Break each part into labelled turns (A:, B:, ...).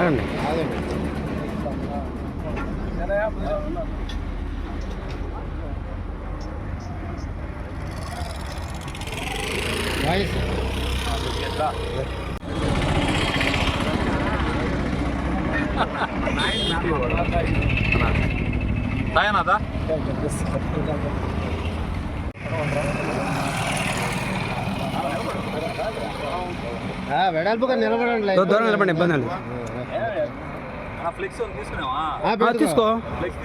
A: ఆగండి.
B: సాయనాథా?
A: ఆ, వెడల్పుగా నిలబడండి.
C: దూరం నిలబడి ఇబ్బంది అండి
B: ఫ్లెక్స్ తీసుకున్నావా.
C: తీసుకో.
B: ఫ్లెక్స్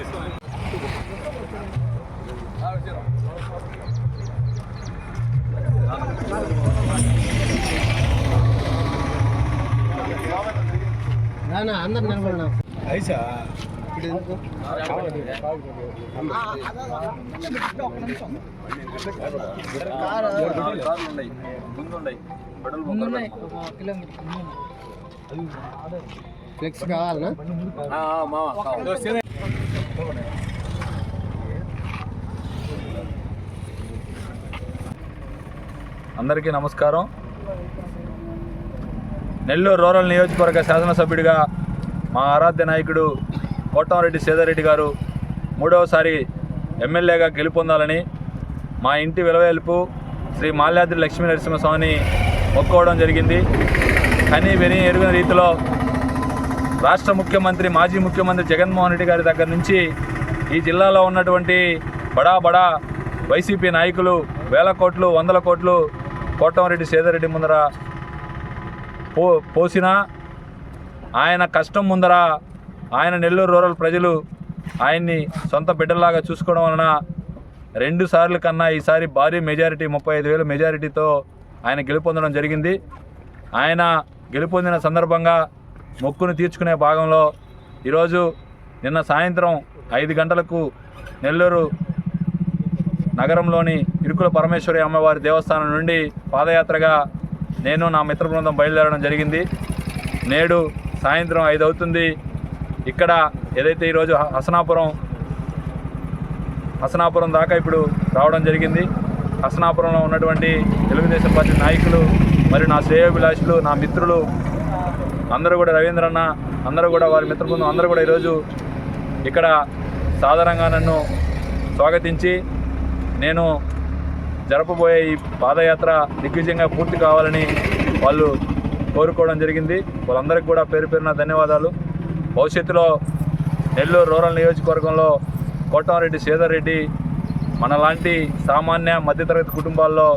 A: నాన్న అందరు నిలబడినా
B: కార్లు ఉన్నాయి. ముందు ఉన్నాయి. బడులు
A: ఫ్లెక్స్ కావాలనా?
B: అందరికీ నమస్కారం. నెల్లూరు రూరల్ నియోజకవర్గ శాసనసభ్యుడిగా మా ఆరాధ్య నాయకుడు కోటంరెడ్డి సేదారెడ్డి గారు మూడవసారి ఎమ్మెల్యేగా గెలుపొందాలని మా ఇంటి విలవేల్పు శ్రీ మాల్యాద్రి లక్ష్మీ నరసింహస్వామిని మొక్కుకోవడం జరిగింది. కానీ విని ఎరుగిన రీతిలో రాష్ట్ర ముఖ్యమంత్రి మాజీ ముఖ్యమంత్రి జగన్మోహన్ రెడ్డి గారి దగ్గర నుంచి ఈ జిల్లాలో ఉన్నటువంటి బడా బడా వైసీపీ నాయకులు వేల కోట్లు వందల కోట్లు కోటమరెడ్డి సేదరెడ్డి ముందర పో పోసిన ఆయన కష్టం ముందర ఆయన నెల్లూరు రూరల్ ప్రజలు ఆయన్ని సొంత బిడ్డలాగా చూసుకోవడం వలన రెండు సార్లు కన్నా ఈసారి భారీ మెజారిటీ ముప్పై ఐదు వేల మెజారిటీతో ఆయన గెలుపొందడం జరిగింది. ఆయన గెలుపొందిన సందర్భంగా మొక్కును తీర్చుకునే భాగంలో ఈరోజు నిన్న సాయంత్రం ఐదు గంటలకు నెల్లూరు నగరంలోని ఇరుకుల పరమేశ్వరి అమ్మవారి దేవస్థానం నుండి పాదయాత్రగా నేను నా మిత్ర బృందం బయలుదేరడం జరిగింది. నేడు సాయంత్రం ఐదు అవుతుంది. ఇక్కడ ఏదైతే ఈరోజు హసనాపురం హసనాపురం దాకా ఇప్పుడు రావడం జరిగింది. హసనాపురంలో ఉన్నటువంటి తెలుగుదేశం పార్టీ నాయకులు మరియు నా శ్రేయోభిలాషులు నా మిత్రులు అందరూ కూడా రవీంద్రన్న అందరూ కూడా వారి మిత్ర బృందం అందరూ కూడా ఈరోజు ఇక్కడ సాధారణంగా నన్ను స్వాగతించి నేను జరపబోయే ఈ పాదయాత్ర దిగ్విజయంగా పూర్తి కావాలని వాళ్ళు కోరుకోవడం జరిగింది. వాళ్ళందరికీ కూడా పేరు పేరున ధన్యవాదాలు. భవిష్యత్తులో నెల్లూరు రూరల్ నియోజకవర్గంలో కోటమరెడ్డి శ్రీధర్ రెడ్డి మనలాంటి సామాన్య మధ్యతరగతి కుటుంబాల్లో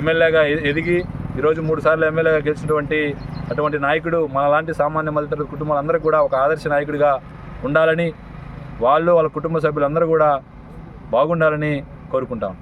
B: ఎమ్మెల్యేగా ఎదిగి ఈరోజు మూడు సార్లు ఎమ్మెల్యేగా గెలిచినటువంటి అటువంటి నాయకుడు మనలాంటి సామాన్య మధ్యతరగతి కుటుంబాలందరికీ కూడా ఒక ఆదర్శ నాయకుడిగా ఉండాలని వాళ్ళు వాళ్ళ కుటుంబ సభ్యులందరూ కూడా బాగుండాలని కోరుకుంటాం.